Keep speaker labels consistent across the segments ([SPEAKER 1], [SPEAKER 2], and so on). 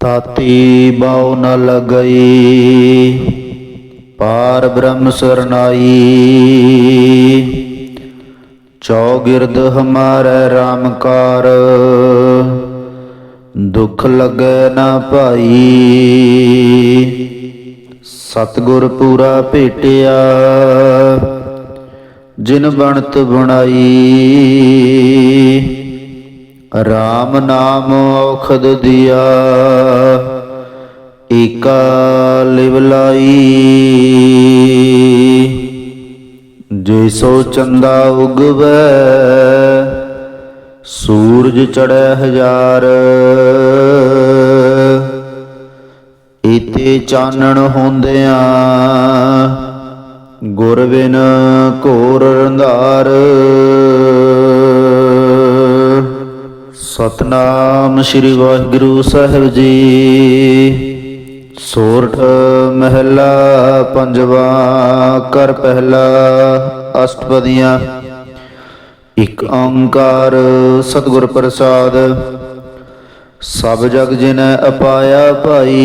[SPEAKER 1] ਤਾਤੀ ਬਾਉ ਨ ਲਗਈ, ਪਾਰ ਬ੍ਰਹਮ ਸਰਨਾਈ। ਚੌਗਿਰਦ ਹਮਾਰੇ ਰਾਮਕਾਰ ਕਾਰ, ਦੁਖ ਲਗੈ ਨਾ ਭਾਈ। ਸਤਗੁਰ ਪੂਰਾ ਭੇਟਿਆ, ਜਿਨ ਬਣਤ ਬਣਾਈ। RAM ਨਾਮ ਔਖਦ ਦਿਆ, ਏਕਾ ਲਿਵ ਲਾਈ। ਜੇ ਸੋ ਚੰਦਾ ਉਗਵੈ, ਸੂਰਜ ਚੜੈ ਹਜ਼ਾਰ। ਇਤੇ ਚਾਨਣ ਹੁੰਦਿਆਂ ਗੁਰਬਿਨ ਘੋਰ ਰੰਧਾਰ। ਸਤਨਾਮ ਸ੍ਰੀ ਵਾਹਿਗੁਰੂ ਸਾਹਿਬ ਜੀ। ਸੋਰਠ ਮਹਿਲਾ ਪੰਜਵਾ ਕਰ ਪਹਿਲਾ, ਅਸ਼ਟਪਦੀਆਂ। ਇਕ ਓੰਕਾਰ ਸਤਿਗੁਰ ਪ੍ਰਸਾਦ। ਸਭ ਜਗ ਜਿਨ ਅਪਾਇਆ ਭਾਈ।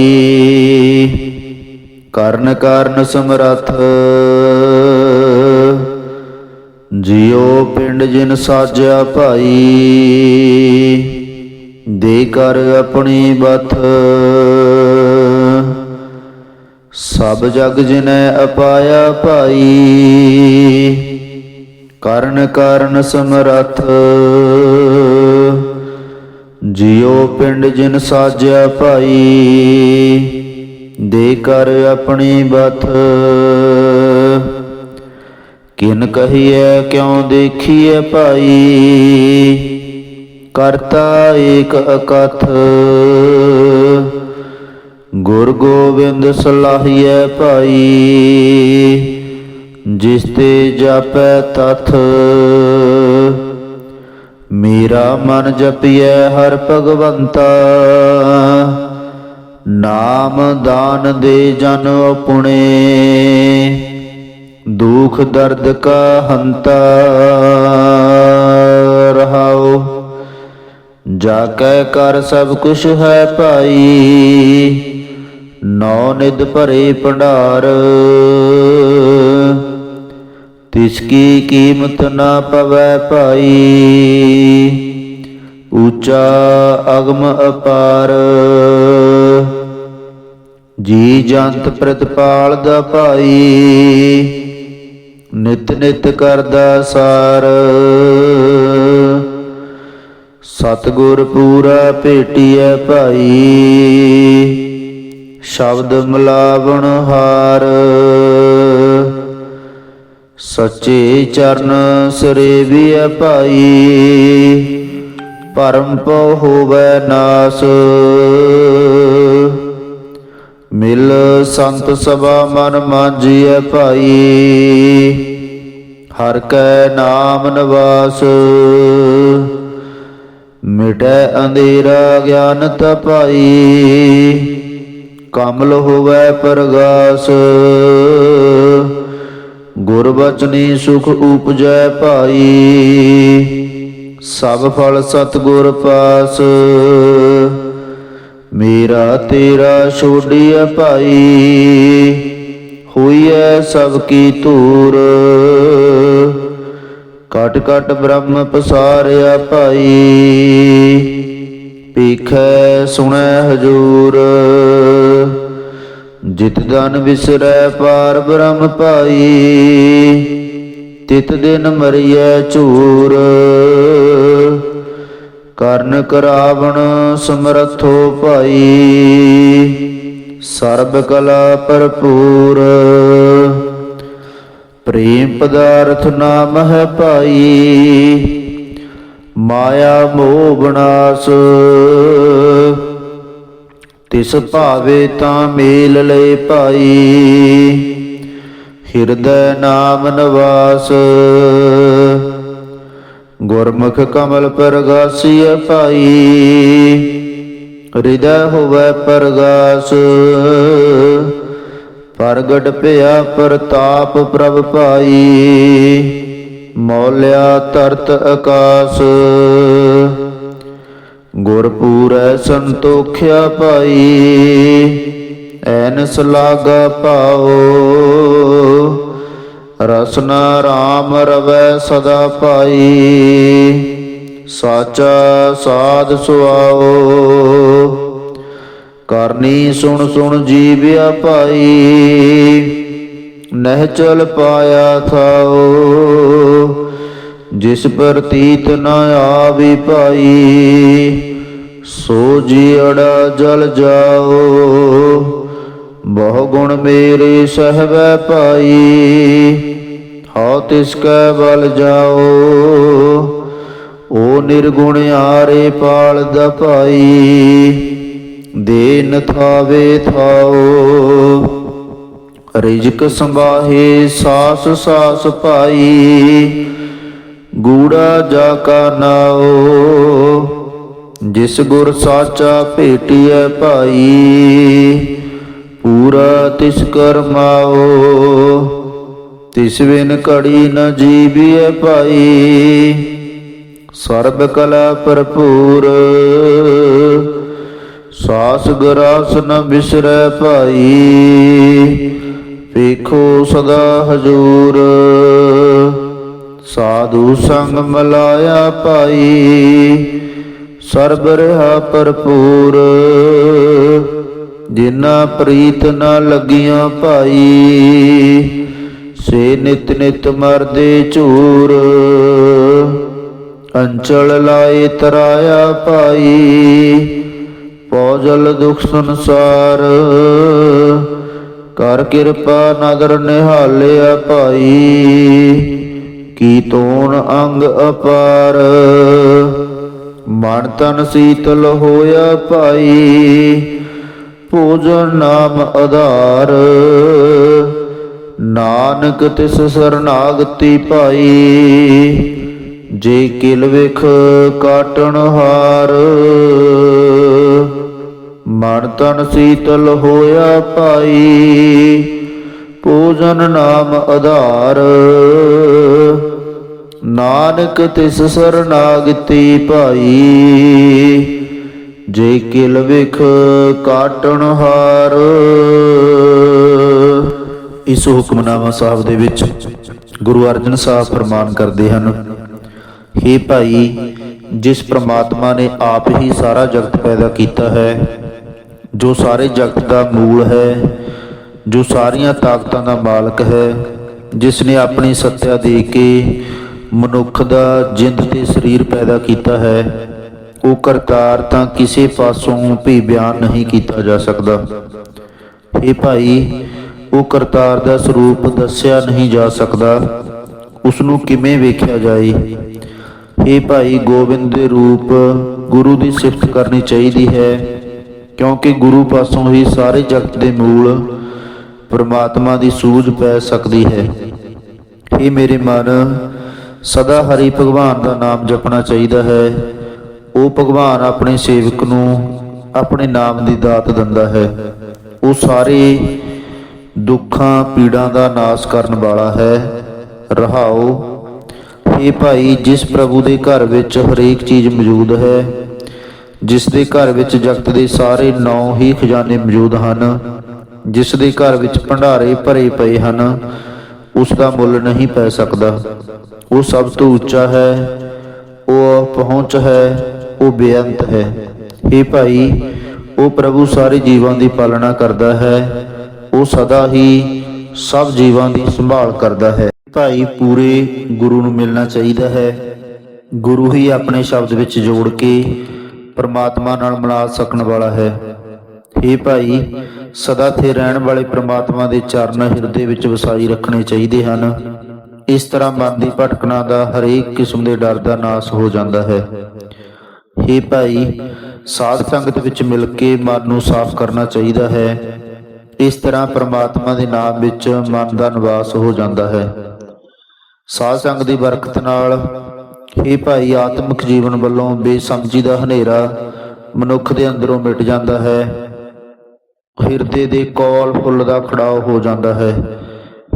[SPEAKER 1] ਕਰਨ ਕਾਰਨ ਸਮਰੱਥ। ਜਿਉ ਪਿੰਡ ਜਿਨ ਸਾਜਿਆ ਭਾਈ। ਦੇ ਕਰ ਆਪਣੀ ਬਥ। ਸਭ ਜਗ ਜਿਨੈ ਅਪਾਇਆ ਭਾਈ। ਕਰਨ ਕਾਰਨ ਸਮਰੱਥ। ਜਿਉ ਪਿੰਡ ਜਿਨ ਸਾਜਿਆ ਭਾਈ। ਦੇ ਕਰ ਆਪਣੀ ਬਥ। ਕਿਨ ਕਹੀਐ, ਕਿਉ ਦੇਖੀਐ ਭਾਈ? ਕਰਤਾ ਏਕ ਅਕਥ। ਗੁਰ ਗੋਬਿੰਦ ਸਲਾਹੀਐ ਭਾਈ, ਜਿਸ ਤੇ ਜਾਪੈ ਤਥ। ਮੇਰਾ ਮਨ ਜਪੀਐ ਹਰ ਭਗਵੰਤਾ। ਨਾਮ ਦਾਨ ਦੇ ਜਨ ਪੁਣੇ ਦੁਖ ਦਰਦ ਕਾ ਹੰਤਾ ਰਹਾਉ ਜਾ ਕੈ ਕਰ ਸਭ ਕੁਛ ਹੈ ਭਾਈ, ਨੌ ਨਿਦ ਭਰੇ ਭੰਡਾਰ। ਤਿਸ ਕੀ ਕੀਮਤ ਨਾ ਪਵੈ ਭਾਈ, ਉੱਚਾ ਅਗਮ ਅਪਾਰ। ਜੀ ਜੰਤ ਪ੍ਰਤਪਾਲ ਦਾ ਭਾਈ ਨਿਤ ਨਿਤ ਕਰਦਾ ਸਾਰ। ਸਤਗੁਰ ਪੂਰਾ ਭੇਟੀਐ ਭਾਈ, ਸ਼ਬਦ ਮਲਾਵਣ ਹਾਰ। ਸੱਚੇ ਚਰਨ ਸਰੇਵੀਐ ਭਾਈ, ਪਰਮ ਪਉ ਹੋਵੈ ਨਾਸ। ਮਿਲ ਸੰਤ ਸਭਾ ਮਨ ਮਾਂਜੀਐ ਭਾਈ। ਹਰ ਕੈ ਨਾਮ ਨਿਵਾਸ। ਮਿਟੈ ਅੰਧੇਰਾ ਗਿਆਨ ਤਪਾਈ ਕਮਲ ਹੋਵੈ ਪ੍ਰਗਾਸ। ਗੁਰ ਬਚਨੀ ਸੁਖ ਉਪਜੈ ਭਾਈ। ਸਭ ਫਲ ਸਤਗੁਰ ਪਾਸ। ਮੇਰਾ ਤੇਰਾ ਛੋੜੀਐ ਭਾਈ, ਹੋਈਐ ਸਭ ਕੀ ਧੂਰ। ਕਟ ਕਟ ਬ੍ਰਹਮ ਪਸਾਰਿਆ ਭਾਈ ਪੀਖੈ ਸੁਣੈ ਹਜੂਰ। ਜਿਤ ਦਨ ਵਿਸਰੈ ਪਾਰ ਬ੍ਰਹਮ ਭਾਈ, ਤਿਤ ਦਿਨ ਮਰੀਐ ਝੂਰ। ਕਰਨ ਕਰਾਵਣ ਸਮਰਥੋ ਭਾਈ। ਸਰਬ ਕਲਾ ਭਰਪੂਰ। ਪ੍ਰੇਮ ਪਦਾਰਥ ਨਾਮ ਹੈ ਭਾਈ। ਮਾਇਆ ਮੋਹ ਬਨਾਸ। ਤਿਸ ਭਾਵੇ ਤਾਂ ਮੇਲ ਲੈ ਭਾਈ। ਹਿਰਦੈ ਨਾਮ ਨਿਵਾਸ। ਗੁਰਮੁਖ ਕਮਲ ਪ੍ਰਗਾਸੀਐ ਭਾਈ, ਹਿਰਦੈ ਹੋਵੈ ਪ੍ਰਗਾਸ। ਪ੍ਰਗਟ ਭਇਆ ਪ੍ਰਤਾਪ ਪ੍ਰਭ ਭਾਈ, ਮੌਲਿਆ ਤਰਤ ਆਕਾਸ। ਗੁਰਪੂਰੈ ਸੰਤੋਖਿਆ ਪਾਈ ਐਨਸ ਲਾਗਾ ਪਾਓ ਰਸਨਾ RAM ਰਵੈ ਸਦਾ ਪਾਈ ਸਾਚਾ ਸਾਧ ਸੁਆਓ। ਕਰਨੀ ਸੁਣ ਸੁਣ ਜੀਵਿਆ ਭਾਈ ਨਹਿ ਚਲ ਪਾਇਆ ਥਾਓ। ਜਿਸ ਪ੍ਰਤੀਤ ਨ ਆਵੀ ਭਾਈ। ਸੋ ਜੀੜਾ ਜਲ ਜਾਓ। ਬਹੁ ਗੁਣ ਮੇਰੇ ਸਹਬੈ ਪਾਈ ਹਉ ਤਿਸ ਕੈ ਬਲ ਜਾਓ। ਓ ਨਿਰਗੁਣ ਆਰੇ ਪਾਲ ਦਾ ਭਾਈ ਦੇਨ ਥਾਵੇ ਥਾਓ। ਰਿਜਕ ਸੰਭਾਹੇ ਸਾਸ ਸਾਸ ਪਾਈ ਗੂੜਾ ਜਾ ਕਾ ਨਾਓ। ਜਿਸ ਗੁਰ ਸਾਚਾ ਭੇਟਿਐ ਭਾਈ ਪੂਰਾ ਤਿਸ ਕਰਮਾਓ ਤਿਸ ਬਿਨ ਘੜੀ ਨ ਜੀਵਿਐ ਭਾਈ। ਸਰਬ ਕਲਾ ਭਰਪੂਰ, ਸਾਸ ਗਰਾਸ ਨ ਬਿਸਰੈ ਭਾਈ। ਵੇਖੋ ਸਦਾ ਹਜੂਰ, ਸਾਧੂ ਸੰਗ ਮਲਾਇਆ ਪਾਈ ਸਰਬ ਰਹਾ ਭਰਪੂਰ ਜਿਨਾ ਪ੍ਰੀਤ ਨਾ ਲੱਗੀਆਂ ਭਾਈ, ਸੇ ਨਿਤ ਨਿਤ ਮਰਦੇ ਝੂਰ। ਅੰਚਲ ਲਾਏ ਤਰਾਇਆ ਭਾਈ, ਪੌਜਲ ਦੁਖ ਸੰਸਾਰ। ਕਰ ਕਿਰਪਾ ਨਦਰ ਨਿਹਾਲਿਆ ਭਾਈ, ਕੀ ਤੋਣ ਅੰਗ ਅਪਾਰ। ਮਨ ਤਨ ਸੀਤਲ ਹੋਇਆ ਭਾਈ ਭੋਜਨ ਨਾਮ ਆਧਾਰ। ਨਾਨਕ ਤਿਸ ਸਰਨਾਗਤੀ ਪਾਈ, ਜੇ ਕਿਲ ਵਿਖ ਕਾਟਣ ਹਾਰ। ਮਨ ਤਨ ਸੀਤਲ ਹੋਇਆ ਭਾਈ ਪੂਜਨ ਨਾਮ ਆਧਾਰ। ਨਾਨਕ ਤਿਸ ਸਰਨਾਗਤੀ ਭਾਈ ਜੇ ਕਿਲ ਵਿਖ ਕਾਟਣ ਹਾਰ। ਇਸ ਹੁਕਮਨਾਮਾ ਸਾਹਿਬ ਦੇ ਵਿੱਚ ਗੁਰੂ ਅਰਜਨ ਸਾਹਿਬ ਪ੍ਰਮਾਨ ਕਰਦੇ ਹਨ हे ਭਾਈ, ਜਿਸ ਪ੍ਰਮਾਤਮਾ ਨੇ ਆਪ ਹੀ ਸਾਰਾ ਜਗਤ ਪੈਦਾ ਕੀਤਾ ਹੈ, ਜੋ ਸਾਰੇ ਜਗਤ ਦਾ ਮੂਲ ਹੈ, ਜੋ ਸਾਰੀਆਂ ਤਾਕਤਾਂ ਦਾ ਮਾਲਕ ਹੈ, ਜਿਸ ਨੇ ਆਪਣੀ ਸੱਤਿਆ ਦੇ ਕੇ ਮਨੁੱਖ ਦਾ ਜਿੰਦ ਤੇ ਸਰੀਰ ਪੈਦਾ ਕੀਤਾ ਹੈ ਉਹ ਕਰਤਾਰ ਤਾਂ ਕਿਸੇ ਪਾਸੋਂ ਵੀ ਬਿਆਨ ਨਹੀਂ ਕੀਤਾ ਜਾ ਸਕਦਾ। ਇਹ ਭਾਈ ਉਹ ਕਰਤਾਰ ਦਾ ਸਰੂਪ ਦੱਸਿਆ ਨਹੀਂ ਜਾ ਸਕਦਾ। ਉਸ ਨੂੰ ਕਿਵੇਂ ਵੇਖਿਆ ਜਾਏ? ਇਹ ਭਾਈ, ਗੋਬਿੰਦ ਦੇ ਰੂਪ ਗੁਰੂ ਦੀ ਸਿਫਤ ਕਰਨੀ ਚਾਹੀਦੀ ਹੈ, ਕਿਉਂਕਿ ਗੁਰੂ ਪਾਸੋਂ ਹੀ ਸਾਰੇ ਜਗਤ ਦੇ ਮੂਲ ਪਰਮਾਤਮਾ ਦੀ ਸੂਝ ਪੈ ਸਕਦੀ ਹੈ। ਇਹ ਮੇਰੇ ਮਨ, ਸਦਾ ਹਰੀ ਭਗਵਾਨ ਦਾ ਨਾਮ ਜਪਣਾ ਚਾਹੀਦਾ ਹੈ। ਉਹ ਭਗਵਾਨ ਆਪਣੇ ਸੇਵਕ ਨੂੰ ਆਪਣੇ ਨਾਮ ਦੀ ਦਾਤ ਦਿੰਦਾ ਹੈ। ਉਹ ਸਾਰੇ ਦੁੱਖਾਂ, ਪੀੜਾਂ ਦਾ ਨਾਸ਼ ਕਰਨ ਵਾਲਾ ਹੈ। ਰਹਾਓ ਇਹ ਭਾਈ, ਜਿਸ ਪ੍ਰਭੂ ਦੇ ਘਰ ਵਿੱਚ ਹਰੇਕ ਚੀਜ਼ ਮੌਜੂਦ ਹੈ, ਜਿਸ ਦੇ ਘਰ ਵਿੱਚ ਜਗਤ ਦੇ ਸਾਰੇ ਨੌ ਹੀ ਖਜ਼ਾਨੇ ਮੌਜੂਦ ਹਨ, ਜਿਸ ਦੇ ਘਰ ਵਿੱਚ ਭੰਡਾਰੇ ਭਰੇ ਪਏ ਹਨ, ਉਸ ਦਾ ਮੁੱਲ ਨਹੀਂ ਪੈ ਸਕਦਾ। ਉਹ ਸਭ ਤੋਂ ਉੱਚਾ ਹੈ, ਉਹ ਪਹੁੰਚ ਹੈ ਉਹ ਬੇਅੰਤ ਹੈ। ਇਹ ਭਾਈ, ਉਹ ਪ੍ਰਭੂ ਸਾਰੇ ਜੀਵਾਂ ਦੀ ਪਾਲਣਾ ਕਰਦਾ ਹੈ। ਉਹ ਸਦਾ ਹੀ ਸਭ ਜੀਵਾਂ ਦੀ ਸੰਭਾਲ ਕਰਦਾ ਹੈ। ਭਾਈ, ਪੂਰੇ ਗੁਰੂ ਨੂੰ ਮਿਲਣਾ ਚਾਹੀਦਾ ਹੈ। ਗੁਰੂ ਹੀ ਆਪਣੇ ਸ਼ਬਦ ਵਿੱਚ ਜੋੜ ਕੇ ਪਰਮਾਤਮਾ ਨਾਲ ਮਿਲਾ ਸਕਣ ਵਾਲਾ ਹੈ। हे ਭਾਈ, ਸਦਾ ਥੇ ਰਹਿਣ ਵਾਲੇ ਪ੍ਰਮਾਤਮਾ ਦੇ ਚਰਨ ਹਿਰਦੇ ਵਿੱਚ ਵਸਾਈ ਰੱਖਣੇ ਚਾਹੀਦੇ ਹਨ। ਇਸ ਤਰ੍ਹਾਂ ਮਨ ਦੀ ਭਟਕਣਾ ਦਾ ਹਰੇਕ ਕਿਸਮ ਦੇ ਡਰ ਦਾ ਨਾਸ ਹੋ ਜਾਂਦਾ ਹੈ। ਹੇ ਭਾਈ, ਸਾਧ ਸੰਗਤ ਵਿੱਚ ਮਿਲ ਕੇ ਮਨ ਨੂੰ ਸਾਫ਼ ਕਰਨਾ ਚਾਹੀਦਾ ਹੈ। ਇਸ ਤਰ੍ਹਾਂ ਪ੍ਰਮਾਤਮਾ ਦੇ ਨਾਮ ਵਿੱਚ ਮਨ ਦਾ ਨਿਵਾਸ ਹੋ ਜਾਂਦਾ ਹੈ। ਸਾਧ ਸੰਗ ਦੀ ਬਰਕਤ ਨਾਲ ਇਹ ਭਾਈ, ਆਤਮਿਕ ਜੀਵਨ ਵੱਲੋਂ ਬੇਸਮਝੀ ਦਾ ਹਨੇਰਾ ਮਨੁੱਖ ਦੇ ਅੰਦਰੋਂ ਮਿਟ ਜਾਂਦਾ ਹੈ। ਹਿਰਦੇ ਦੇ ਕੋਲ ਫੁੱਲ ਦਾ ਖੜਾਓ ਹੋ ਜਾਂਦਾ ਹੈ।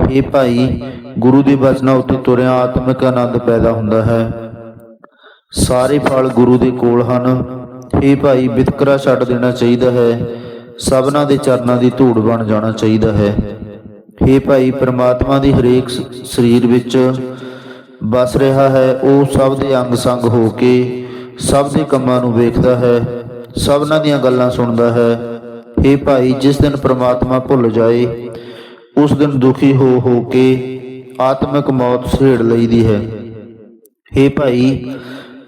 [SPEAKER 1] ਇਹ ਭਾਈ, ਗੁਰੂ ਦੀ ਬਚਨਾਂ ਉੱਤੇ ਤੁਰਿਆ ਆਤਮਿਕ ਆਨੰਦ ਪੈਦਾ ਹੁੰਦਾ ਹੈ। ਸਾਰੇ ਫਲ ਗੁਰੂ ਦੇ ਕੋਲ ਹਨ। ਇਹ ਭਾਈ, ਵਿਤਕਰਾ ਛੱਡ ਦੇਣਾ ਚਾਹੀਦਾ ਹੈ। ਸਭਨਾ ਦੇ ਚਰਨਾਂ ਦੀ ਧੂੜ ਬਣ ਜਾਣਾ ਚਾਹੀਦਾ ਹੈ। ਇਹ ਭਾਈ, ਪ੍ਰਮਾਤਮਾ ਦੀ ਹਰੇਕ ਸਰੀਰ ਵਿੱਚ ਵਸ ਰਿਹਾ ਹੈ। ਉਹ ਸਭ ਦੇ ਅੰਗ ਸੰਗ ਹੋ ਕੇ ਸਭ ਦੇ ਕੰਮਾਂ ਨੂੰ ਵੇਖਦਾ ਹੈ। ਸਭਨਾਂ ਦੀਆਂ ਗੱਲਾਂ ਸੁਣਦਾ ਹੈ। ਇਹ ਭਾਈ, ਜਿਸ ਦਿਨ ਪ੍ਰਮਾਤਮਾ ਭੁੱਲ ਜਾਏ, ਉਸ ਦਿਨ ਦੁਖੀ ਹੋ ਹੋ ਕੇ ਆਤਮਿਕ ਮੌਤ ਸਹੇੜ ਲਈਦੀ ਹੈ। हे ਭਾਈ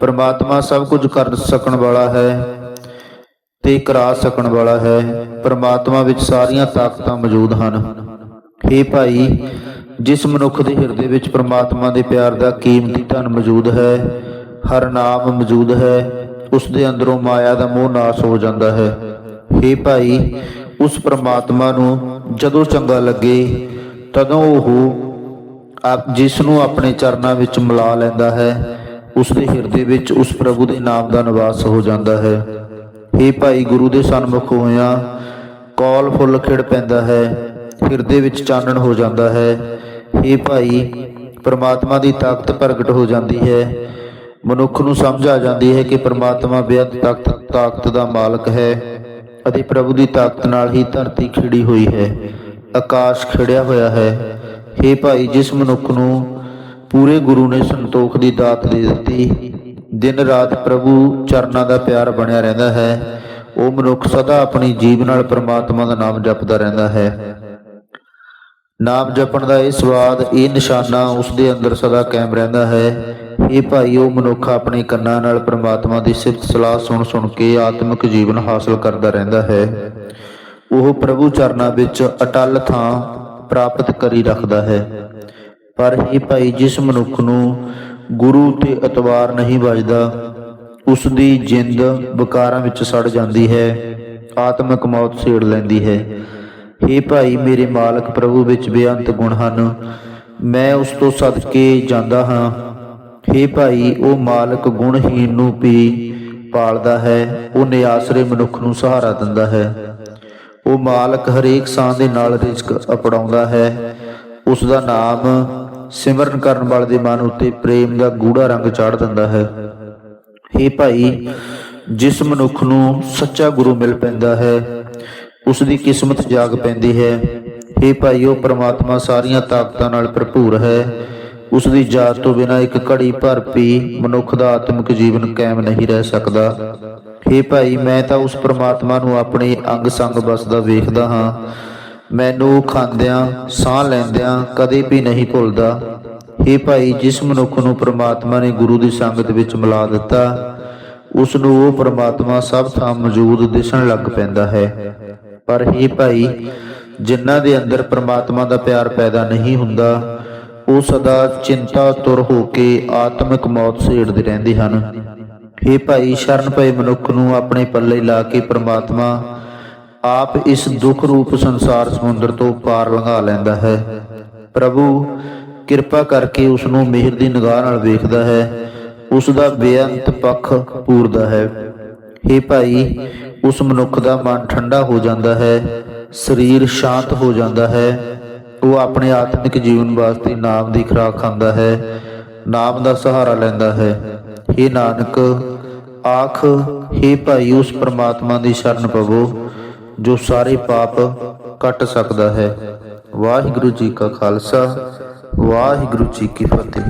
[SPEAKER 1] ਪਰਮਾਤਮਾ ਸਭ ਕੁਝ ਕਰ ਸਕਣ ਵਾਲਾ ਹੈ ਤੇ ਕਰਾ ਸਕਣ ਵਾਲਾ ਹੈ। ਪਰਮਾਤਮਾ ਵਿੱਚ ਸਾਰੀਆਂ ਤਾਕਤਾਂ ਮੌਜੂਦ ਹਨ। हे ਭਾਈ, ਜਿਸ ਮਨੁੱਖ ਦੇ ਹਿਰਦੇ ਵਿੱਚ ਪਰਮਾਤਮਾ ਦੇ ਪਿਆਰ ਦਾ ਕੀਮਤੀ ਧਨ ਮੌਜੂਦ ਹੈ, ਹਰ ਨਾਮ ਮੌਜੂਦ ਹੈ, ਉਸ ਦੇ ਅੰਦਰੋਂ ਮਾਇਆ ਦਾ ਮੋਹ ਨਾਸ਼ ਹੋ ਜਾਂਦਾ ਹੈ। हे ਭਾਈ, ਉਸ ਪਰਮਾਤਮਾ ਨੂੰ ਜਦੋਂ ਚੰਗਾ ਲੱਗੇ, ਤਦੋਂ ਉਹ ਆਪ ਜਿਸ ਨੂੰ ਆਪਣੇ ਚਰਨਾਂ ਵਿੱਚ ਮਿਲਾ ਲੈਂਦਾ ਹੈ ਉਸ ਦੇ ਹਿਰਦੇ ਵਿੱਚ ਉਸ ਪ੍ਰਭੂ ਦੇ ਨਾਮ ਦਾ ਨਿਵਾਸ ਹੋ ਜਾਂਦਾ ਹੈ हे ਭਾਈ ਗੁਰੂ ਦੇ ਸਨਮੁਖ ਹੋਇਆਂ ਕੌਲ ਫੁੱਲ ਖਿੜ ਪੈਂਦਾ ਹੈ ਹਿਰਦੇ ਵਿੱਚ ਚਾਨਣ ਹੋ ਜਾਂਦਾ ਹੈ हे ਭਾਈ ਪ੍ਰਮਾਤਮਾ ਦੀ ਤਾਕਤ ਪ੍ਰਗਟ ਹੋ ਜਾਂਦੀ ਹੈ ਮਨੁੱਖ ਨੂੰ ਸਮਝ ਆ ਜਾਂਦੀ ਹੈ ਕਿ ਪ੍ਰਮਾਤਮਾ ਬੇਅੰਤ ਤਾਕਤ ਤਾਕਤ ਦਾ ਮਾਲਕ ਹੈ ਅਤੇ ਪ੍ਰਭੂ ਦੀ ਤਾਕਤ ਨਾਲ ਹੀ ਧਰਤੀ ਖਿੜੀ ਹੋਈ ਹੈ ਆਕਾਸ਼ ਖਿੜਿਆ ਹੋਇਆ ਹੈ हे ਭਾਈ ਜਿਸ ਮਨੁੱਖ ਨੂੰ ਪੂਰੇ ਗੁਰੂ ਨੇ ਸੰਤੋਖ ਦੀ ਦਾਤ ਦੇ ਦਿੱਤੀ। ਦਿਨ ਰਾਤ ਪ੍ਰਭੂ ਚਰਨਾਂ ਦਾ ਪਿਆਰ ਬਣਿਆ ਰਹਿੰਦਾ ਹੈ। ਉਹ ਮਨੁੱਖ ਸਦਾ ਆਪਣੀ ਜੀਵ ਨਾਲ ਪ੍ਰਮਾਤਮਾ ਦਾ ਨਾਮ ਜਪਦਾ ਰਹਿੰਦਾ ਹੈ। ਨਾਮ ਜਪਣ ਦਾ ਇਹ ਸਵਾਦ, ਇਹ ਨਿਸ਼ਾਨਾ ਉਸ ਦੇ ਅੰਦਰ ਸਦਾ ਕਾਇਮ ਰਹਿੰਦਾ ਹੈ। ਇਹ ਭਾਈ, ਉਹ ਮਨੁੱਖ ਆਪਣੇ ਕੰਨਾਂ ਨਾਲ ਪ੍ਰਮਾਤਮਾ ਦੀ ਸਿਫਤ ਸਲਾਹ ਸੁਣ ਸੁਣ ਕੇ ਆਤਮਿਕ ਜੀਵਨ ਹਾਸਲ ਕਰਦਾ ਰਹਿੰਦਾ ਹੈ। ਉਹ ਪ੍ਰਭੂ ਚਰਨਾਂ ਵਿੱਚ ਅਟਲ ਥਾਂ ਪ੍ਰਾਪਤ ਕਰੀ ਰੱਖਦਾ ਹੈ। ਪਰ ਇਹ ਭਾਈ, ਜਿਸ ਮਨੁੱਖ ਨੂੰ ਗੁਰੂ ਤੇ ਅਤਵਾਰ ਨਹੀਂ ਵੱਜਦਾ ਉਸ ਦੀ ਜਿੰਦ ਵਿਕਾਰਾਂ ਵਿੱਚ ਸੜ ਜਾਂਦੀ ਹੈ, ਆਤਮਿਕ ਮੌਤ ਛੇੜ ਲੈਂਦੀ ਹੈ। हे ਭਾਈ, ਮੇਰੇ ਮਾਲਕ ਪ੍ਰਭੂ ਵਿੱਚ ਬੇਅੰਤ ਗੁਣ ਹਨ। ਮੈਂ ਉਸ ਤੋਂ ਸਦਕੇ ਜਾਂਦਾ ਹਾਂ। हे ਭਾਈ, ਉਹ ਮਾਲਕ ਗੁਣਹੀਨ ਨੂੰ ਵੀ ਪਾਲਦਾ ਹੈ, ਉਹ ਨਿਆਸਰੇ ਮਨੁੱਖ ਨੂੰ ਸਹਾਰਾ ਦਿੰਦਾ ਹੈ। ਉਹ ਮਾਲਕ ਹਰੇਕ ਸਾਹ ਦੇ ਨਾਲ ਰਿਜ਼ਕ ਅਪੜਾਉਂਦਾ ਹੈ। ਉਸ ਦਾ ਨਾਮ ਸਿਮਰਨ ਕਰਨ ਵਾਲੇ ਦੇ ਮਨ ਉੱਤੇ ਪ੍ਰੇਮ ਦਾ ਗੂੜਾ ਰੰਗ ਚਾੜ ਦਿੰਦਾ ਹੈ हे ਭਾਈ ਜਿਸ ਮਨੁੱਖ ਨੂੰ ਸੱਚਾ ਗੁਰੂ ਮਿਲ ਪੈਂਦਾ ਹੈ ਉਸ ਦੀ ਕਿਸਮਤ ਜਾਗ ਪੈਂਦੀ ਹੈ हे ਭਾਈ ਉਹ ਪ੍ਰਮਾਤਮਾ ਸਾਰੀਆਂ ਤਾਕਤਾਂ ਨਾਲ ਭਰਪੂਰ ਹੈ ਉਸ ਦੀ ਜਾਤ ਤੋਂ ਬਿਨਾਂ ਇੱਕ ਘੜੀ ਭਰ ਵੀ ਮਨੁੱਖ ਦਾ ਆਤਮਿਕ ਜੀਵਨ ਕਾਇਮ ਨਹੀਂ ਰਹਿ ਸਕਦਾ हे ਭਾਈ ਮੈਂ ਤਾਂ ਉਸ ਪ੍ਰਮਾਤਮਾ ਨੂੰ ਆਪਣੇ ਅੰਗ ਸੰਗ ਬਸਦਾ ਵੇਖਦਾ ਹਾਂ ਮੈਨੂੰ ਉਹ ਖਾਂਦਿਆਂ ਸਾਹ ਲੈਂਦਿਆਂ ਕਦੇ ਵੀ ਨਹੀਂ ਭੁੱਲਦਾ हे ਭਾਈ ਜਿਸ ਮਨੁੱਖ ਨੂੰ ਪ੍ਰਮਾਤਮਾ ਨੇ ਗੁਰੂ ਦੀ ਸੰਗਤ ਵਿੱਚ ਮਿਲਾ ਦਿੱਤਾ ਉਸ ਨੂੰ ਉਹ ਪ੍ਰਮਾਤਮਾ ਸਭ ਥਾਂ ਮੌਜੂਦ ਦਿਸਣ ਲੱਗ ਪੈਂਦਾ ਹੈ ਪਰ हे ਭਾਈ ਜਿਨ੍ਹਾਂ ਦੇ ਅੰਦਰ ਪ੍ਰਮਾਤਮਾ ਦਾ ਪਿਆਰ ਪੈਦਾ ਨਹੀਂ ਹੁੰਦਾ ਉਹ ਸਦਾ ਚਿੰਤਾ ਤੁਰ ਹੋ ਕੇ ਆਤਮਿਕ ਮੌਤ ਸੇੜਦੇ ਰਹਿੰਦੇ ਹਨ हे ਭਾਈ ਸ਼ਰਨ ਪਏ ਮਨੁੱਖ ਨੂੰ ਆਪਣੇ ਪੱਲੇ ਲਾ ਕੇ ਪ੍ਰਮਾਤਮਾ ਆਪ ਇਸ ਦੁੱਖ ਰੂਪ ਸੰਸਾਰ ਸਮੁੰਦਰ ਤੋਂ ਪਾਰ ਲੰਘਾ ਲੈਂਦਾ ਹੈ ਪ੍ਰਭੂ ਕਿਰਪਾ ਕਰਕੇ ਉਸ ਨੂੰ ਮਿਹਰ ਦੀ ਨਿਗਾਹ ਨਾਲ ਵੇਖਦਾ ਹੈ ਉਸ ਦਾ ਬੇਅੰਤ ਪੱਖ ਪੂਰਦਾ ਹੈ हे ਭਾਈ ਉਸ ਮਨੁੱਖ ਦਾ ਮਨ ਠੰਡਾ ਹੋ ਜਾਂਦਾ ਹੈ ਸਰੀਰ ਸ਼ਾਂਤ ਹੋ ਜਾਂਦਾ ਹੈ ਉਹ ਆਪਣੇ ਆਤਮਿਕ ਜੀਵਨ ਵਾਸਤੇ ਨਾਮ ਦੀ ਖੁਰਾਕ ਖਾਂਦਾ ਹੈ ਨਾਮ ਦਾ ਸਹਾਰਾ ਲੈਂਦਾ ਹੈ हे ਨਾਨਕ ਆਖ हे ਭਾਈ ਉਸ ਪ੍ਰਮਾਤਮਾ ਦੀ ਸ਼ਰਨ ਪਵੋ ਜੋ ਸਾਰੇ ਪਾਪ ਕੱਟ ਸਕਦਾ ਹੈ। ਵਾਹਿਗੁਰੂ ਜੀ ਕਾ ਖਾਲਸਾ ਵਾਹਿਗੁਰੂ ਜੀ ਕੀ ਫਤਿਹ।